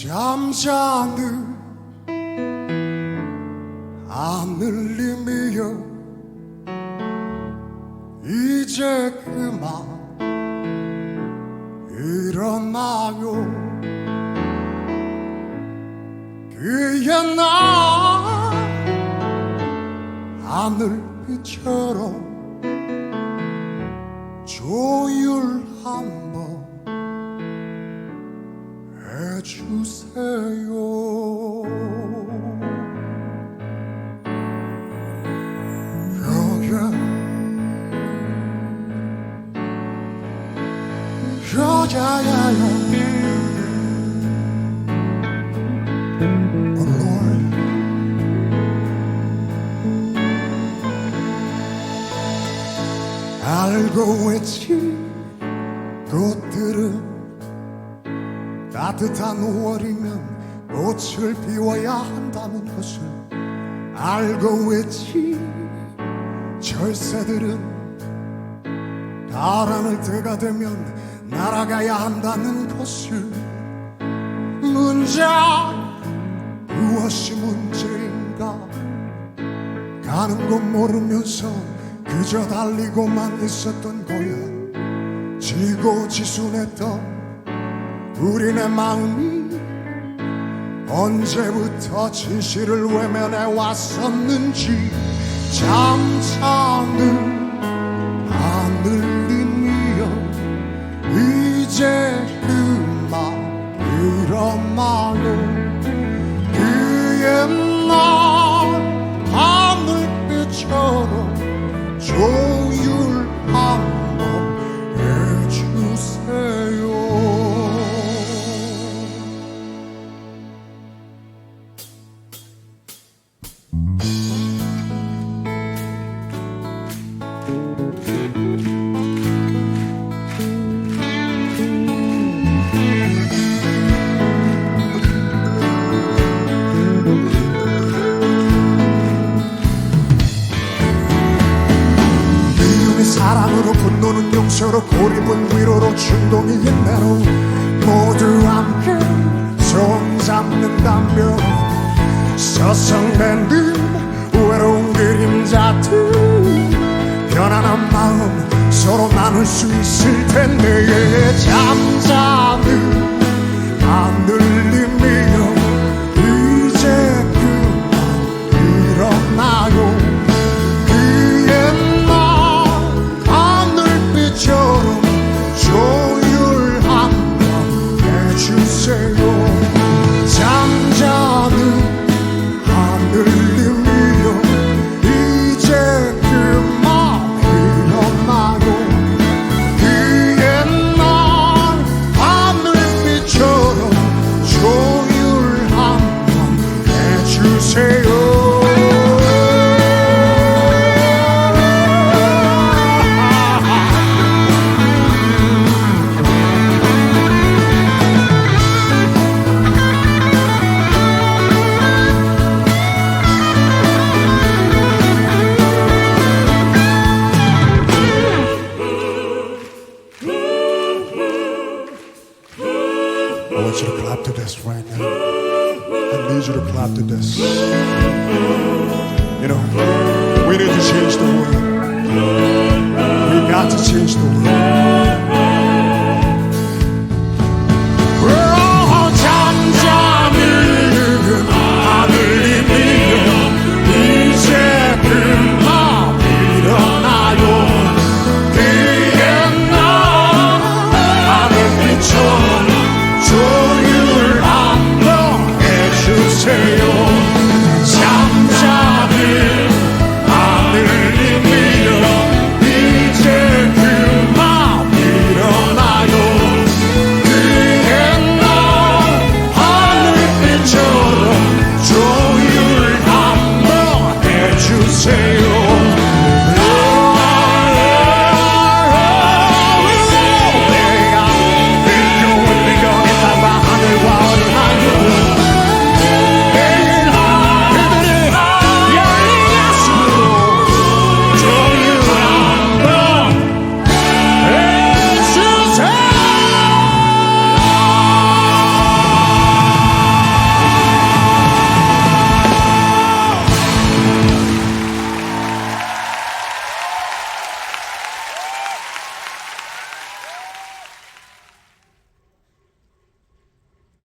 잠자는 하늘님이여 이제 그만 일어나요. 그의 나 하늘빛처럼 조율 주세요. Oh Lord. 알고 있지 꽃들은 따뜻한 5월이면 꽃을 피워야 한다는 것을 알고 있지. 절새들은 가라늘 때가 되면 날아가야 한다는 것을 문제 무엇이 문제인가? 가는 곳 모르면서 그저 달리고만 있었던 거야. 지고 지순했던 우리네 마음이 언제부터 진실을 외면해 왔었는지 잠자는 사랑으로 분노는 용서로 고립은 위로로 충동이 인내로 모두 함께 손 잡는다면 서성맨 듯 외로운 그림자들 편안한 마음 서로 나눌 수 있을 텐데 잠자 해 I need you to clap to this. You know, we need to change the world. We got to change the world.